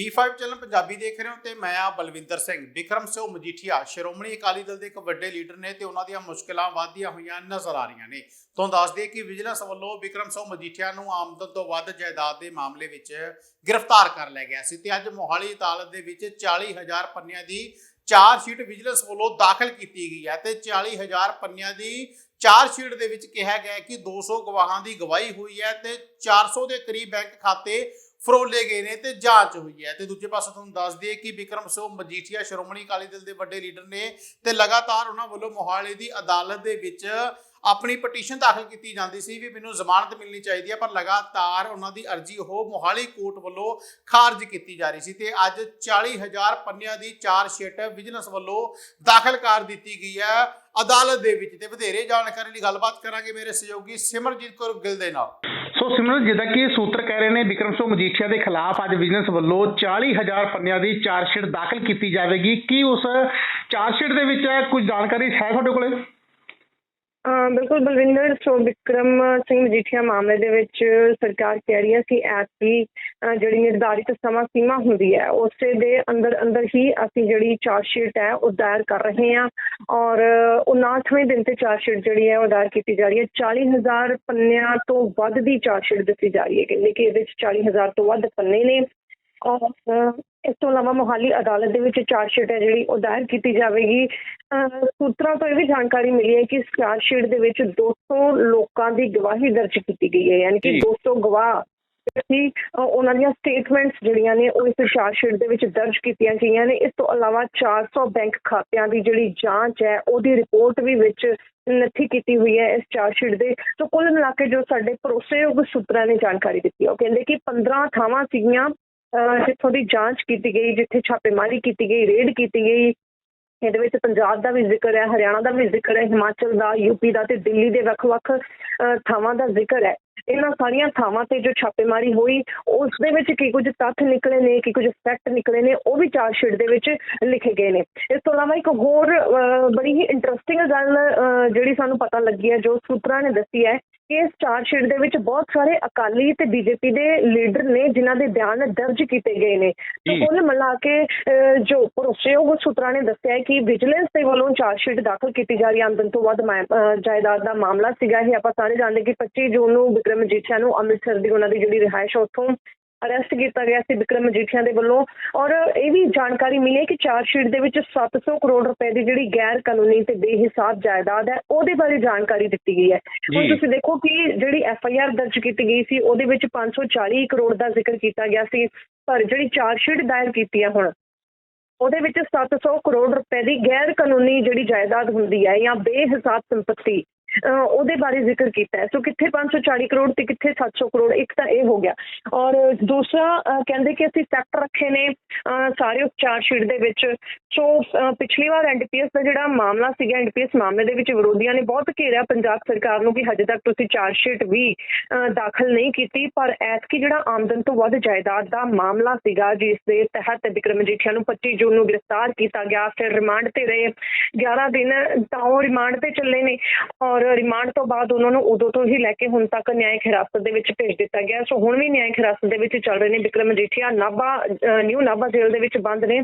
D5 channel Punjabi ਦੇਖ ਰਹੇ ਹੋ ਤੇ ਮੈਂ ਆ ਬਲਵਿੰਦਰ ਸਿੰਘ। ਵਿਕਰਮ ਸਿੰਘ ਮਜੀਠੀਆ, ਸ਼੍ਰੋਮਣੀ ਅਕਾਲੀ ਦਲ ਦੇ ਇੱਕ ਵੱਡੇ ਲੀਡਰ ਨੇ ਤੇ ਉਹਨਾਂ ਦੀਆਂ ਮੁਸ਼ਕਲਾਂ ਵਧਦੀਆਂ ਹੋਈਆਂ ਨਜ਼ਰ ਆ ਰਹੀਆਂ ਨੇ। ਤੁਹਾਨੂੰ ਦੱਸ ਦਈਏ ਕਿ ਵਿਜੀਲੈਂਸ ਵੱਲੋਂ ਵਿਕਰਮ ਸਿੰਘ ਮਜੀਠੀਆ ਨੂੰ ਆਮਦਨ ਤੋਂ ਵੱਧ ਜਾਇਦਾਦ ਦੇ ਮਾਮਲੇ ਵਿੱਚ ਗ੍ਰਿਫਤਾਰ ਕਰ ਲਿਆ ਗਿਆ ਸੀ ਤੇ ਅੱਜ ਮੋਹਾਲੀ ਅਦਾਲਤ ਦੇ ਵਿੱਚ 40000 ਪੰਨਿਆਂ ਦੀ ਚਾਰਜ ਸ਼ੀਟ ਵਿਜੀਲੈਂਸ ਵੱਲੋਂ ਦਾਖਲ ਕੀਤੀ ਗਈ ਹੈ ਤੇ 40000 ਪੰਨਿਆਂ ਦੀ ਚਾਰਜ ਸ਼ੀਟ ਦੇ ਵਿੱਚ ਕਿਹਾ ਗਿਆ ਹੈ ਕਿ 200 ਗਵਾਹਾਂ ਦੀ ਗਵਾਹੀ ਹੋਈ ਹੈ ਤੇ 400 ਦੇ ਕਰੀਬ ਬੈਂਕ ਖਾਤੇ ਫਰੋਲੇ ਗਏ ਨੇ ਤੇ ਜਾਂਚ ਹੋਈ ਹੈ। ਤੇ ਦੂਜੇ ਪਾਸੇ ਤੁਹਾਨੂੰ ਦੱਸ ਦਈਏ ਕਿ ਵਿਕਰਮ ਸਿੰਘ ਮਜੀਠੀਆ, ਸ਼੍ਰੋਮਣੀ ਅਕਾਲੀ ਦਲ ਦੇ ਵੱਡੇ ਲੀਡਰ ਨੇ ਤੇ ਲਗਾਤਾਰ ਉਹਨਾਂ ਵੱਲੋਂ ਮੋਹਾਲੀ ਦੀ ਅਦਾਲਤ ਦੇ ਵਿੱਚ ਆਪਣੀ ਪਟੀਸ਼ਨ ਦਾਖਲ ਕੀਤੀ ਜਾਂਦੀ ਸੀ ਵੀ ਮੈਨੂੰ ਜ਼ਮਾਨਤ ਮਿਲਣੀ ਚਾਹੀਦੀ ਹੈ, ਪਰ ਲਗਾਤਾਰ ਉਹਨਾਂ ਦੀ ਅਰਜ਼ੀ ਉਹ ਮੋਹਾਲੀ ਕੋਰਟ ਵੱਲੋਂ ਖਾਰਜ ਕੀਤੀ ਜਾ ਰਹੀ ਸੀ ਤੇ ਅੱਜ 40000 ਪੰਨਿਆਂ ਦੀ ਚਾਰਜ ਸ਼ੀਟ ਵਿਜੀਲੈਂਸ ਵੱਲੋਂ ਦਾਖਲ ਕਰ ਦਿੱਤੀ ਗਈ ਹੈ। ਅਦਾਲਤ ਦੇ ਵਿੱਚ ਤੇ ਵਧੇਰੇ ਜਾਣਕਾਰੀ ਲਈ ਗੱਲਬਾਤ ਕਰਾਂਗੇ ਮੇਰੇ ਸਹਿਯੋਗੀ ਸਿਮਰਜੀਤ ਕੌਰ ਗਿੱਲ ਦੇ ਨਾਲ। ਸੋ ਸਿਮਰਨ ਜਿੱਦਾਂ ਕਿ ਸੂਤਰ ਕਹਿ ਰਹੇ ਨੇ ਵਿਕਰਮ ਸਿੰਘ ਮਜੀਠੀਆ ਦੇ ਖਿਲਾਫ ਅੱਜ ਵਿਜੀਲੈਂਸ ਵੱਲੋਂ 40000 ਪੰਨਿਆਂ ਦੀ ਚਾਰਜਸ਼ੀਟ ਦਾਖਲ ਕੀਤੀ ਜਾਵੇਗੀ। ਕੀ ਉਸ ਚਾਰਜਸ਼ੀਟ ਦੇ ਵਿੱਚ ਕੁਝ ਜਾਣਕਾਰੀ ਹੈ ਤੁਹਾਡੇ ਕੋਲੇ? ਬਿਲਕੁਲ ਬਲਵਿੰਦਰ, ਸੋ ਵਿਕਰਮ ਸਿੰਘ ਮਜੀਠੀਆ ਮਾਮਲੇ ਦੇ ਵਿੱਚ ਸਰਕਾਰ ਕਹਿ ਰਹੀ ਹੈ ਕਿ ਐਸਪੀ ਜਿਹੜੀ ਨਿਰਧਾਰਿਤ ਸਮਾਂ ਸੀਮਾ ਹੁੰਦੀ ਹੈ, ਉਸੇ ਦੇ ਅੰਦਰ ਅੰਦਰ ਹੀ ਅਸੀਂ ਜਿਹੜੀ ਚਾਰਜ ਸ਼ੀਟ ਹੈ ਉਹ ਦਾਇਰ ਕਰ ਰਹੇ ਹਾਂ ਔਰ 59ਵੇਂ ਦਿਨ ਤੇ ਚਾਰਜ ਸ਼ੀਟ ਜਿਹੜੀ ਹੈ ਉਹ ਦਾਇਰ ਕੀਤੀ ਜਾ ਰਹੀ ਹੈ। 40000 ਪੰਨਿਆਂ ਤੋਂ ਵੱਧ ਦੀ ਚਾਰਜ ਸ਼ੀਟ ਦਿੱਤੀ ਜਾ ਰਹੀ ਹੈ। ਕਹਿੰਦੇ ਕਿ ਇਹਦੇ ਵਿੱਚ 40000 ਤੋਂ ਵੱਧ ਪੰਨੇ ਨੇ ਔਰ ਇਸ ਤੋਂ ਇਲਾਵਾ ਮੋਹਾਲੀ ਅਦਾਲਤ ਦੇ ਵਿੱਚ ਚਾਰਜ ਸ਼ੀਟ ਹੈ ਜਿਹੜੀ ਉਹ ਦਾਇਰ ਕੀਤੀ ਜਾਵੇਗੀ। ਸੂਤਰਾਂ ਤੋਂ ਇਹ ਵੀ ਜਾਣਕਾਰੀ ਮਿਲੀ ਹੈ ਕਿ ਇਸ ਚਾਰਜ ਸ਼ੀਟ ਦੇ ਵਿੱਚ 200 ਲੋਕਾਂ ਦੀ ਗਵਾਹੀ ਦਰਜ ਕੀਤੀ ਗਈ ਹੈ। ਯਾਨੀ ਕਿ ਜੀ। 200 ਗਵਾਹ ਸੀ ਉਹਨਾਂ ਦੀਆਂ ਸਟੇਟਮੈਂਟਸ ਜਿਹੜੀਆਂ ਨੇ ਉਹ ਇਸ ਚਾਰਜ ਸ਼ੀਟ ਦੇ ਵਿੱਚ ਦਰਜ ਕੀਤੀਆਂ ਗਈਆਂ ਨੇ। ਇਸ ਤੋਂ ਇਲਾਵਾ 400 ਬੈਂਕ ਖਾਤਿਆਂ ਦੀ ਜਿਹੜੀ ਜਾਂਚ ਹੈ ਉਹਦੀ ਰਿਪੋਰਟ ਵੀ ਵਿੱਚ ਨੱਥੀ ਕੀਤੀ ਹੋਈ ਹੈ ਇਸ ਚਾਰਜ ਸ਼ੀਟ ਦੇ। ਤੋਂ ਕੁੱਲ ਮਿਲਾ ਕੇ ਜੋ ਸਾਡੇ ਭਰੋਸੇਯੋਗ ਸੂਤਰਾਂ ਨੇ ਜਾਣਕਾਰੀ ਦਿੱਤੀ ਉਹ ਕਹਿੰਦੇ ਕਿ 15 ਥਾਵਾਂ ਸੀਗੀਆਂ ਜਿੱਥੋਂ ਦੀ ਜਾਂਚ ਕੀਤੀ ਗਈ ਜਿੱਥੇ ਛਾਪੇਮਾਰੀ ਕੀਤੀ ਗਈ ਰੇਡ ਕੀਤੀ ਗਈ ਇਹਦੇ ਵਿੱਚ ਪੰਜਾਬ ਦਾ ਵੀ ਜ਼ਿਕਰ ਹੈ ਹਰਿਆਣਾ ਦਾ ਵੀ ਜ਼ਿਕਰ ਹੈ ਹਿਮਾਚਲ ਦਾ ਯੂਪੀ ਦਾ ਤੇ ਦਿੱਲੀ ਦੇ ਵੱਖ-ਵੱਖ ਥਾਵਾਂ ਦਾ ਜ਼ਿਕਰ ਹੈ। ਇਹਨਾਂ ਸਾਰੀਆਂ ਥਾਵਾਂ ਤੇ ਜੋ ਛਾਪੇਮਾਰੀ ਹੋਈ ਉਸ ਦੇ ਵਿੱਚ ਕੀ ਕੁਝ ਤੱਥ ਨਿਕਲੇ ਨੇ ਕੀ ਕੁਝ ਫੈਕਟ ਨਿਕਲੇ ਨੇ ਉਹ ਵੀ ਚਾਰਜ ਸ਼ੀਟ ਦੇ ਵਿੱਚ ਲਿਖੇ ਗਏ ਨੇ। ਇਸ ਤੋਂ ਇਲਾਵਾ ਇੱਕ ਹੋਰ ਅਹ, ਬੜੀ ਹੀ ਇੰਟਰਸਟਿੰਗ ਗੱਲ ਅਹ, ਜਿਹੜੀ ਸਾਨੂੰ ਪਤਾ ਲੱਗੀ ਹੈ ਜੋ ਸੂਤਰਾਂ ਨੇ ਦੱਸੀ ਹੈ ਇਸ ਚਾਰਜ ਸ਼ੀਟ ਦੇ ਵਿੱਚ ਬਹੁਤ ਸਾਰੇ ਅਕਾਲੀ ਤੇ ਬੀਜੇਪੀ ਦੇ ਲੀਡਰ ਨੇ ਜਿਨ੍ਹਾਂ ਦੇ ਬਿਆਨ ਦਰਜ ਕੀਤੇ ਗਏ ਨੇ। ਤੇ। ਕੁੱਲ ਮਿਲਾ ਕੇ ਜੋ ਭਰੋਸੇਯੋਗ ਸੂਤਰਾਂ ਨੇ ਦੱਸਿਆ ਹੈ ਕਿ ਵਿਜੀਲੈਂਸ ਦੇ ਵੱਲੋਂ ਚਾਰਜ ਸ਼ੀਟ ਦਾਖਲ ਕੀਤੀ ਜਾ ਰਹੀ ਆਮਦਨ ਤੋਂ ਵੱਧ ਜਾਇਦਾਦ ਦਾ ਮਾਮਲਾ ਸੀਗਾ ਇਹ। ਆਪਾਂ ਸਾਰੇ ਜਾਣਦੇ ਕਿ 25 ਜੂਨ ਨੂੰ ਵਿਕਰਮ ਮਜੀਠੀਆ ਨੂੰ ਅੰਮ੍ਰਿਤਸਰ ਦੀ ਉਹਨਾਂ ਦੀ ਜਿਹੜੀ ਰਿਹਾਇਸ਼ ਉੱਥੋਂ ਅਰੈਸਟ ਕੀਤਾ ਗਿਆ ਸੀ ਵਿਕਰਮ ਮਜੀਠੀਆ ਦੇ ਵੱਲੋਂ ਔਰ ਇਹ ਵੀ ਜਾਣਕਾਰੀ ਮਿਲੀ ਹੈ ਕਿ ਚਾਰਜ ਸ਼ੀਟ ਦੇ ਵਿੱਚ 700 ਕਰੋੜ ਰੁਪਏ ਦੀ ਜਿਹੜੀ ਗੈਰ ਕਾਨੂੰਨੀ ਤੇ ਬੇਹਿਸਾਬ ਜਾਇਦਾਦ ਹੈ ਉਹਦੇ ਬਾਰੇ ਜਾਣਕਾਰੀ ਦਿੱਤੀ ਗਈ ਹੈ ਹੁਣ। ਤੁਸੀਂ ਦੇਖੋ ਕਿ ਜਿਹੜੀ ਐਫ ਆਈ ਆਰ ਦਰਜ ਕੀਤੀ ਗਈ ਸੀ ਉਹਦੇ ਵਿੱਚ 540 ਕਰੋੜ ਦਾ ਜ਼ਿਕਰ ਕੀਤਾ ਗਿਆ ਸੀ ਪਰ ਜਿਹੜੀ ਚਾਰਜ ਸ਼ੀਟ ਦਾਇਰ ਕੀਤੀ ਹੈ ਹੁਣ ਉਹਦੇ ਵਿੱਚ 700 ਕਰੋੜ ਰੁਪਏ ਦੀ ਗੈਰ ਕਾਨੂੰਨੀ ਜਿਹੜੀ ਜਾਇਦਾਦ ਹੁੰਦੀ ਹੈ ਜਾਂ ਬੇਹਿਸਾਬ ਸੰਪਤੀ ਉਹਦੇ ਬਾਰੇ ਜ਼ਿਕਰ ਕੀਤਾ ਹੈ। ਸੋ ਕਿੱਥੇ 540 ਕਰੋੜ ਤੇ ਕਿੱਥੇ 700 ਕਰੋੜ, ਇੱਕ ਤਾਂ ਇਹ ਹੋ ਗਿਆ। ਔਰ ਦੂਸਰਾ ਕਹਿੰਦੇ ਕਿ ਅਸੀਂ ਸੈਕਟਰ ਰੱਖੇ ਨੇ ਸਾਰੇ ਉਸ ਸ਼ੀਟ ਦੇ ਵਿੱਚ। ਸੋ ਪਿਛਲੀ ਵਾਰ ਐਨਡੀਪੀਐਸ ਦਾ ਜਿਹੜਾ ਮਾਮਲਾ ਸੀਗਾ ਐਨਡੀਪੀਐਸ ਮਾਮਲੇ ਦੇ ਵਿੱਚ ਵਿਰੋਧੀਆਂ ਨੇ ਬਹੁਤ ਘੇਰਿਆ ਪੰਜਾਬ ਸਰਕਾਰ ਨੂੰ ਕਿ ਹਜੇ ਤੱਕ ਤੁਸੀਂ ਚਾਰਜ ਸ਼ੀਟ ਵੀ ਦਾਖਲ ਨਹੀਂ ਕੀਤੀ। ਪਰ ਐਤਕੀ ਜਿਹੜਾ ਆਮਦਨ ਤੋਂ ਵੱਧ ਜਾਇਦਾਦ ਦਾ ਮਾਮਲਾ ਸੀਗਾ, ਜਿਸ ਦੇ ਤਹਿਤ ਵਿਕਰਮ ਮਜੀਠੀਆ ਨੂੰ 25 ਜੂਨ ਨੂੰ ਗ੍ਰਿਫਤਾਰ ਕੀਤਾ ਗਿਆ, ਫਿਰ ਰਿਮਾਂਡ ਤੇ ਰਹੇ। 11 ਦਿਨ ਤਾਂ ਉਹ ਰਿਮਾਂਡ ਤੇ ਚੱਲੇ ਨੇ। ਔਰ ਰਿਮਾਂਡ ਤੋਂ ਬਾਅਦ ਉਹਨਾਂ ਨੂੰ ਉਦੋਂ ਤੋਂ ਹੀ ਲੈ ਕੇ ਹੁਣ ਤੱਕ ਨਿਆਇਕ ਹਿਰਾਸਤ ਦੇ ਵਿੱਚ ਭੇਜ ਦਿੱਤਾ ਗਿਆ। ਸੋ ਹੁਣ ਵੀ ਨਿਆਇਕ ਹਿਰਾਸਤ ਦੇ ਵਿੱਚ ਚੱਲ ਰਹੇ ਨੇ ਵਿਕਰਮ ਮਜੀਠੀਆ ਨਾਭਾ ਨਿਊ ਨਾਭਾ ਜੇਲ੍ਹ ਦੇ ਵਿੱਚ ਬੰਦ ਨੇ।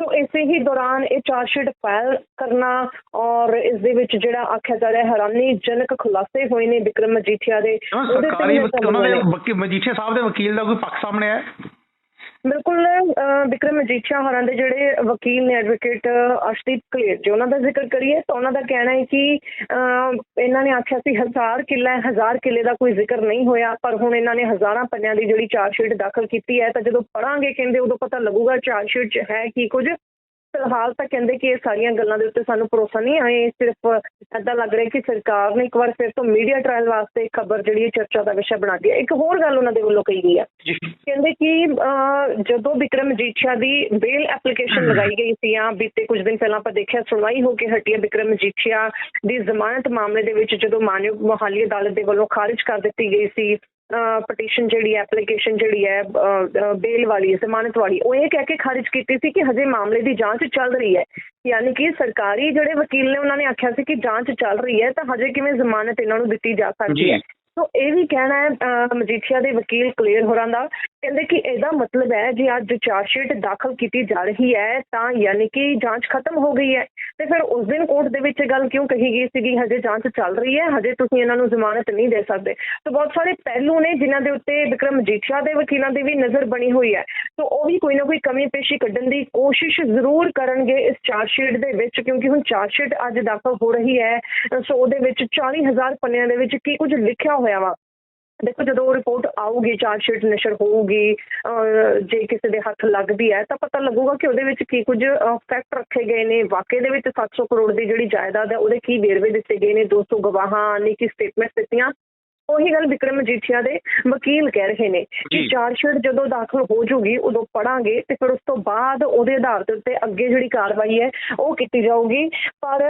ਸੋ ਇਸੇ ਹੀ ਦੌਰਾਨ ਇਹ ਚਾਰਜ ਸ਼ੀਟ ਫਾਈਲ ਕਰਨਾ ਔਰ ਇਸ ਦੇ ਵਿੱਚ ਜਿਹੜਾ ਆਖਿਆ ਜਾ ਰਿਹਾ ਹੈ ਹੈਰਾਨੀਜਨਕ ਖੁਲਾਸੇ ਹੋਏ ਨੇ ਵਿਕਰਮ ਮਜੀਠੀਆ ਦੇ। ਉਹਦੇ ਤੇ ਉਹਨਾਂ ਦੇ ਮਜੀਠੀਆ ਸਾਹਿਬ ਦੇ ਵਕੀਲ ਦਾ ਕੋਈ ਪੱਖ ਸਾਹਮਣੇ ਆਇਆ? ਬਿਲਕੁਲ ਅਹ ਵਿਕਰਮ ਮਜੀਠੀਆ ਹੋਰਾਂ ਦੇ ਜਿਹੜੇ ਵਕੀਲ ਨੇ ਐਡਵੋਕੇਟ ਅਰਸ਼ਦੀਪ ਕਲੇਰ ਜੇ ਉਹਨਾਂ ਦਾ ਜ਼ਿਕਰ ਕਰੀਏ ਤਾਂ ਉਹਨਾਂ ਦਾ ਕਹਿਣਾ ਹੈ ਕਿ ਅਹ, ਇਹਨਾਂ ਨੇ ਆਖਿਆ ਸੀ ਹਜ਼ਾਰ ਕਿੱਲਾ ਹਜ਼ਾਰ ਕਿੱਲੇ ਦਾ ਕੋਈ ਜ਼ਿਕਰ ਨਹੀਂ ਹੋਇਆ ਪਰ ਹੁਣ ਇਹਨਾਂ ਨੇ ਹਜ਼ਾਰਾਂ ਪੰਨਿਆਂ ਦੀ ਜਿਹੜੀ ਚਾਰਜ ਸ਼ੀਟ ਦਾਖਲ ਕੀਤੀ ਹੈ ਤਾਂ ਜਦੋਂ ਪੜਾਂਗੇ ਕਹਿੰਦੇ ਉਦੋਂ ਪਤਾ ਲੱਗੂਗਾ ਚਾਰਜ ਸ਼ੀਟ 'ਚ ਹੈ ਕੀ ਕੁਝ। ਫਿਲਹਾਲ ਤਾਂ ਕਹਿੰਦੇ ਕਿ ਇਹ ਸਾਰੀਆਂ ਗੱਲਾਂ ਦੇ ਉੱਤੇ ਸਾਨੂੰ ਭਰੋਸਾ ਨਹੀਂ ਆਏ ਸਿਰਫ ਏਦਾਂ ਲੱਗ ਰਿਹਾ ਕਿ ਸਰਕਾਰ ਨੇ ਇੱਕ ਵਾਰ ਫਿਰ ਤੋਂ ਮੀਡੀਆ ਟ੍ਰਾਇਲ ਵਾਸਤੇ ਖਬਰ ਜਿਹੜੀ ਹੈ ਚਰਚਾ ਦਾ ਵਿਸ਼ਾ ਬਣਾ ਦਿੱਤੀ ਹੈ। ਇੱਕ ਹੋਰ ਗੱਲ ਉਹਨਾਂ ਦੇ ਵੱਲੋਂ ਕਹੀ ਗਈ ਹੈ। ਕਹਿੰਦੇ ਕਿ ਜਦੋਂ ਵਿਕਰਮ ਮਜੀਠੀਆ ਦੀ ਬੇਲ ਐਪਲੀਕੇਸ਼ਨ ਲਗਾਈ ਗਈ ਸੀ ਜਾਂ ਬੀਤੇ ਕੁਝ ਦਿਨ ਪਹਿਲਾਂ ਆਪਾਂ ਦੇਖਿਆ ਸੁਣਵਾਈ ਹੋ ਕੇ ਹਟੀ ਹੈ ਵਿਕਰਮ ਮਜੀਠੀਆ ਦੀ ਜ਼ਮਾਨਤ ਮਾਮਲੇ ਦੇ ਵਿੱਚ ਜਦੋਂ ਮਾਨਯੋਗ ਮੋਹਾਲੀ ਅਦਾਲਤ ਦੇ ਵੱਲੋਂ ਖਾਰਿਜ ਕਰ ਦਿੱਤੀ ਗਈ ਸੀ। ਪਟੀਸ਼ਨ ਜਿਹੜੀ ਐਪਲੀਕੇਸ਼ਨ ਜਿਹੜੀ ਹੈ ਬੇਲ ਵਾਲੀ ਜ਼ਮਾਨਤ ਵਾਲੀ ਉਹ ਇਹ ਕਹਿ ਕੇ ਖਾਰਿਜ ਕੀਤੀ ਸੀ ਕਿ ਹਜੇ ਮਾਮਲੇ ਦੀ ਜਾਂਚ ਚੱਲ ਰਹੀ ਹੈ ਯਾਨੀ ਕਿ ਸਰਕਾਰੀ ਜਿਹੜੇ ਵਕੀਲ ਨੇ ਉਹਨਾਂ ਨੇ ਆਖਿਆ ਸੀ ਕਿ ਜਾਂਚ ਚੱਲ ਰਹੀ ਹੈ ਤਾਂ ਹਜੇ ਕਿਵੇਂ ਜ਼ਮਾਨਤ ਇਹਨਾਂ ਨੂੰ ਦਿੱਤੀ ਜਾ ਸਕਦੀ। ਹੈ ਸੋ ਇਹ ਵੀ ਕਹਿਣਾ ਹੈ ਮਜੀਠੀਆ ਦੇ ਵਕੀਲ ਕਲੀਅਰ ਹੋਰਾਂ ਦਾ ਕਹਿੰਦੇ ਕਿ ਇਹਦਾ ਮਤਲਬ ਹੈ, ਜੇ ਅੱਜ ਚਾਰਜਸ਼ੀਟ ਦਾਖਲ ਕੀਤੀ ਜਾ ਰਹੀ ਹੈ, ਤਾਂ ਯਾਨੀ ਕਿ ਜਾਂਚ ਖਤਮ ਹੋ ਗਈ ਹੈ। ਤੇ ਫਿਰ ਉਸ ਦਿਨ ਕੋਰਟ ਦੇ ਵਿੱਚ ਇਹ ਗੱਲ ਕਿਉਂ ਕਹੀ ਗਈ ਸੀਗੀ? ਹਜੇ ਜਾਂਚ ਚੱਲ ਰਹੀ ਹੈ, ਹਜੇ ਤੁਸੀਂ ਇਹਨਾਂ ਨੂੰ ਜ਼ਮਾਨਤ ਨਹੀਂ ਦੇ ਸਕਦੇ। ਸੋ ਬਹੁਤ ਸਾਰੇ ਪਹਿਲੂ ਨੇ ਜਿਨ੍ਹਾਂ ਦੇ ਉੱਤੇ ਵਿਕਰਮ ਮਜੀਠੀਆ ਦੇ ਵਕੀਲਾਂ ਦੀ ਵੀ ਨਜ਼ਰ ਬਣੀ ਹੋਈ ਹੈ। ਸੋ ਉਹ ਵੀ ਕੋਈ ਨਾ ਕੋਈ ਕਮੀ ਪੇਸ਼ੀ ਕੱਢਣ ਦੀ ਕੋਸ਼ਿਸ਼ ਜ਼ਰੂਰ ਕਰਨਗੇ ਇਸ ਚਾਰਜਸ਼ੀਟ ਦੇ ਵਿੱਚ, ਕਿਉਂਕਿ ਹੁਣ ਚਾਰਜਸ਼ੀਟ ਅੱਜ ਦਾਖਲ ਹੋ ਰਹੀ ਹੈ। ਸੋ ਉਹਦੇ ਵਿੱਚ 40000 ਪੰਨਿਆਂ ਦੇ ਵਿੱਚ ਕੀ ਕੁਝ ਲਿਖਿਆ ਹੋਇਆ ਵਾ। ਦੇਖੋ, ਜਦੋਂ ਉਹ ਰਿਪੋਰਟ ਆਊਗੀ ਚਾਰਜਸ਼ੀਟ ਨਸ਼ਰ ਹੋਊਗੀ, ਅਹ ਜੇ ਕਿਸੇ ਦੇ ਹੱਥ ਲੱਗਦੀ ਹੈ, ਤਾਂ ਪਤਾ ਲੱਗੂਗਾ ਕਿ ਉਹਦੇ ਵਿੱਚ ਕੀ ਕੁਝ ਫੈਕਟ ਰੱਖੇ ਗਏ ਨੇ। ਵਾਕਈ ਦੇ ਵਿੱਚ 700 ਕਰੋੜ ਦੀ ਜਿਹੜੀ ਜਾਇਦਾਦ ਹੈ, ਉਹਦੇ ਕੀ ਵੇਰਵੇ ਦਿੱਤੇ ਗਏ ਨੇ? 200 ਗਵਾਹਾਂ ਨੇ ਕੀ ਸਟੇਟਮੈਂਟ ਦਿੱਤੀਆਂ? ਉਹੀ ਗੱਲ ਵਿਕਰਮ ਮਜੀਠੀਆ ਦੇ ਵਕੀਲ ਕਹਿ ਰਹੇ ਨੇ ਕਿ। ਚਾਰਜਸ਼ੀਟ ਜਦੋਂ ਦਾਖਲ ਹੋ ਜੂਗੀ ਉਦੋਂ ਪੜਾਂਗੇ ਤੇ ਫਿਰ ਉਸ ਤੋਂ ਬਾਅਦ ਉਹਦੇ ਆਧਾਰ ਉੱਤੇ ਅੱਗੇ ਜਿਹੜੀ ਕਾਰਵਾਈ ਹੈ ਉਹ ਕੀਤੀ ਜਾਊਗੀ। ਪਰ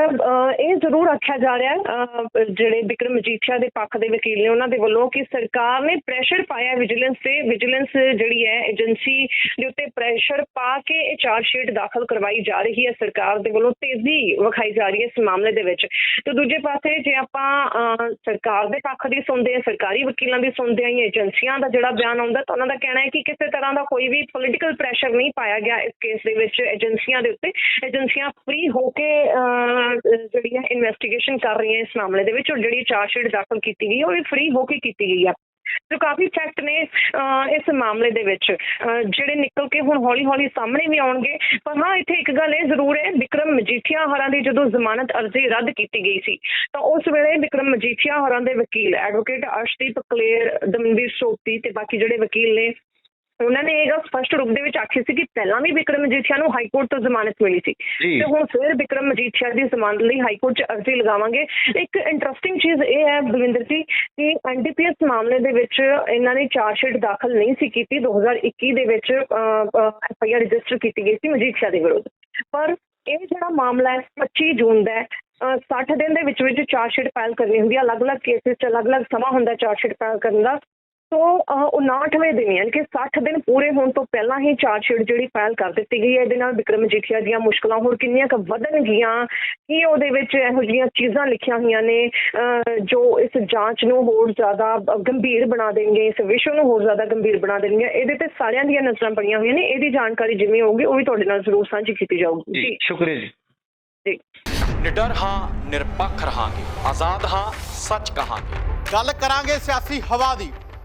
ਇਹ ਜ਼ਰੂਰ ਆਖਿਆ ਜਾ ਰਿਹਾ ਜਿਹੜੇ ਵਿਕਰਮ ਮਜੀਠੀਆ ਦੇ ਪੱਖ ਦੇ ਵਕੀਲ ਨੇ ਉਹਨਾਂ ਦੇ ਵੱਲੋਂ ਕਿ ਸਰਕਾਰ ਨੇ ਪ੍ਰੈਸ਼ਰ ਪਾਇਆ ਵਿਜੀਲੈਂਸ ਤੇ। ਵਿਜੀਲੈਂਸ ਜਿਹੜੀ ਹੈ ਏਜੰਸੀ ਦੇ ਉੱਤੇ ਪ੍ਰੈਸ਼ਰ ਪਾ ਕੇ ਇਹ ਚਾਰਜਸ਼ੀਟ ਦਾਖਲ ਕਰਵਾਈ ਜਾ ਰਹੀ ਹੈ। ਸਰਕਾਰ ਦੇ ਵੱਲੋਂ ਤੇਜ਼ੀ ਵਿਖਾਈ ਜਾ ਰਹੀ ਹੈ ਇਸ ਮਾਮਲੇ ਦੇ ਵਿੱਚ। ਤੇ ਦੂਜੇ ਪਾਸੇ ਜੇ ਆਪਾਂ ਸਰਕਾਰ ਦੇ ਪੱਖ ਦੀ ਸੁਣਦੇ ਆ ਸਰਕਾਰੀ ਵਕੀਲਾਂ ਦੀ ਸੁਣਦੇ ਆ ਜਾਂ ਏਜੰਸੀਆਂ ਦਾ ਜਿਹੜਾ ਬਿਆਨ ਆਉਂਦਾ ਤਾਂ ਉਹਨਾਂ ਦਾ ਕਹਿਣਾ ਹੈ ਕਿ ਕਿਸੇ ਤਰ੍ਹਾਂ ਦਾ ਕੋਈ ਵੀ ਪੋਲੀਟੀਕਲ ਪ੍ਰੈਸ਼ਰ ਨਹੀਂ ਪਾਇਆ ਗਿਆ ਇਸ ਕੇਸ ਦੇ ਵਿੱਚ ਏਜੰਸੀਆਂ ਦੇ ਉੱਤੇ। ਏਜੰਸੀਆਂ ਫ੍ਰੀ ਹੋ ਕੇ ਅਹ, ਜਿਹੜੀ ਹੈ ਇਨਵੈਸਟੀਗੇਸ਼ਨ ਕਰ ਰਹੀਆਂ ਇਸ ਮਾਮਲੇ ਦੇ ਵਿੱਚ ਔਰ ਜਿਹੜੀ ਚਾਰਜਸ਼ੀਟ ਦਾਖਲ ਕੀਤੀ ਗਈ ਉਹ ਵੀ ਫ੍ਰੀ ਹੋ ਕੇ ਕੀਤੀ ਗਈ ਹੈ ਸੋ ਕਾਫੀ ਫੈਕਟ ਨੇ ਇਸ ਮਾਮਲੇ ਦੇ ਵਿੱਚ। ਅਹ, ਜਿਹੜੇ ਨਿਕਲ ਕੇ ਹੁਣ ਹੌਲੀ-ਹੌਲੀ ਸਾਹਮਣੇ ਵੀ ਆਉਣਗੇ ਪਰ ਹਾਂ ਇੱਥੇ ਇੱਕ ਗੱਲ ਇਹ ਜ਼ਰੂਰ ਹੈ ਵਿਕਰਮ ਮਜੀਠੀਆ ਹੋਰਾਂ ਦੀ ਜਦੋਂ ਜ਼ਮਾਨਤ ਅਰਜ਼ੀ ਰੱਦ ਕੀਤੀ ਗਈ ਸੀ ਤਾਂ ਉਸ ਵੇਲੇ ਵਿਕਰਮ ਮਜੀਠੀਆ ਹੋਰਾਂ ਦੇ ਵਕੀਲ ਐਡਵੋਕੇਟ ਅਰਸ਼ਦੀਪ ਕਲੇਰ ਦਮਨਵੀਰ ਸੋਪਤੀ ਤੇ ਬਾਕੀ ਜਿਹੜੇ ਵਕੀਲ ਨੇ ਉਹਨਾਂ ਨੇ ਇਹ ਗੱਲ ਸਪਸ਼ਟ ਰੂਪ ਦੇ ਵਿੱਚ ਆਖੀ ਸੀ ਕਿ ਪਹਿਲਾਂ ਵੀ ਵਿਕਰਮ ਮਜੀਠੀਆ ਨੂੰ ਹਾਈ ਕੋਰਟ ਤੋਂ ਜ਼ਮਾਨਤ ਮਿਲੀ ਸੀ। ਤੇ ਹੁਣ ਫਿਰ ਵਿਕਰਮ ਮਜੀਠੀਆ ਦੀ ਜ਼ਮਾਨਤ ਲਈ ਹਾਈ ਕੋਰਟ 'ਚ ਅਰਜ਼ੀ ਲਗਾਵਾਂਗੇ। ਇੱਕ ਇੰਟਰਸਟਿੰਗ ਚੀਜ਼ ਇਹ ਹੈ ਬਲਵਿੰਦਰ ਜੀ ਕਿ ਐਨਡੀਪੀਐਸ ਮਾਮਲੇ ਦੇ ਵਿੱਚ ਇਹਨਾਂ ਨੇ ਚਾਰਜਸ਼ੀਟ ਦਾਖਲ ਨਹੀਂ ਸੀ ਕੀਤੀ। 2021 ਦੇ ਵਿੱਚ ਐਫਆਈਆਰ ਰਜਿਸਟਰ ਕੀਤੀ ਗਈ ਸੀ ਮਜੀਠੀਆ ਦੇ ਵਿਰੁੱਧ। ਪਰ ਇਹ ਜਿਹੜਾ ਮਾਮਲਾ ਹੈ 25 ਜੂਨ ਦਾ ਹੈ। ਅਹ 60 ਦਿਨ ਦੇ ਵਿੱਚ ਵਿੱਚ ਚਾਰਜਸ਼ੀਟ ਫਾਈਲ ਕਰਨੀ ਹੁੰਦੀ ਹੈ। ਅਲੱਗ-ਅਲੱਗ ਕੇਸਿਸ 'ਚ ਅਲੱਗ-ਅਲੱਗ ਸਮਾਂ ਹੁੰਦਾ ਚਾਰਜਸ਼ੀਟ ਫਾਈਲ ਕਰਨ ਦਾ। ਸੋ ਅਹ, 59ਵੇਂ ਦਿਨ ਯਾਨੀ ਕਿ 60 ਦਿਨ ਪੂਰੇ ਹੋਣ ਤੋਂ ਪਹਿਲਾਂ ਹੀ ਚਾਰਜਸ਼ੀਟ ਜਿਹੜੀ ਫਾਈਲ ਕਰ ਦਿੱਤੀ ਗਈ ਹੈ। ਇਹਦੇ ਨਾਲ ਵਿਕਰਮ ਮਜੀਠੀਆ ਦੀਆਂ ਮੁਸ਼ਕਲਾਂ ਹੋਰ ਕਿੰਨੀਆਂ ਕੁ ਵਧਣਗੀਆਂ? ਕੀ ਉਹਦੇ ਵਿੱਚ ਇਹੋ ਜਿਹੀਆਂ ਚੀਜ਼ਾਂ ਲਿਖੀਆਂ ਹੋਈਆਂ ਨੇ? ਜੋ ਇਸ ਜਾਂਚ ਨੂੰ ਹੋਰ ਜ਼ਿਆਦਾ ਗੰਭੀਰ ਬਣਾ ਦੇਣਗੇ ਇਸ ਵਿਸ਼ੇ ਨੂੰ ਹੋਰ ਜ਼ਿਆਦਾ ਗੰਭੀਰ ਬਣਾ ਦੇਣਗੇ ਇਹਦੇ ਤੇ ਸਾਰਿਆਂ ਦੀਆਂ ਨਜ਼ਰਾਂ ਬਣੀਆਂ ਹੋਈਆਂ ਨੇ। ਇਹਦੀ ਜਾਣਕਾਰੀ ਜਿਵੇਂ ਹੋਊਗੀ ਉਹ ਵੀ ਤੁਹਾਡੇ ਨਾਲ ਜ਼ਰੂਰ ਸਾਂਝੀ ਕੀਤੀ ਜਾਊਗੀ। ਜੀ। ਸ਼ੁਕਰੀਆ ਜੀ। ਜੀ। ਨਿਡਰ ਹਾਂ ਨਿਰਪੱਖ ਰਹਾਂਗੇ। ਆਜ਼ਾਦ ਹਾਂ ਸੱਚ ਕਹਾਂਗੇ। ਗੱਲ ਕਰਾਂਗੇ ਸਿਆਸੀ ਹਵਾ ਦੀ।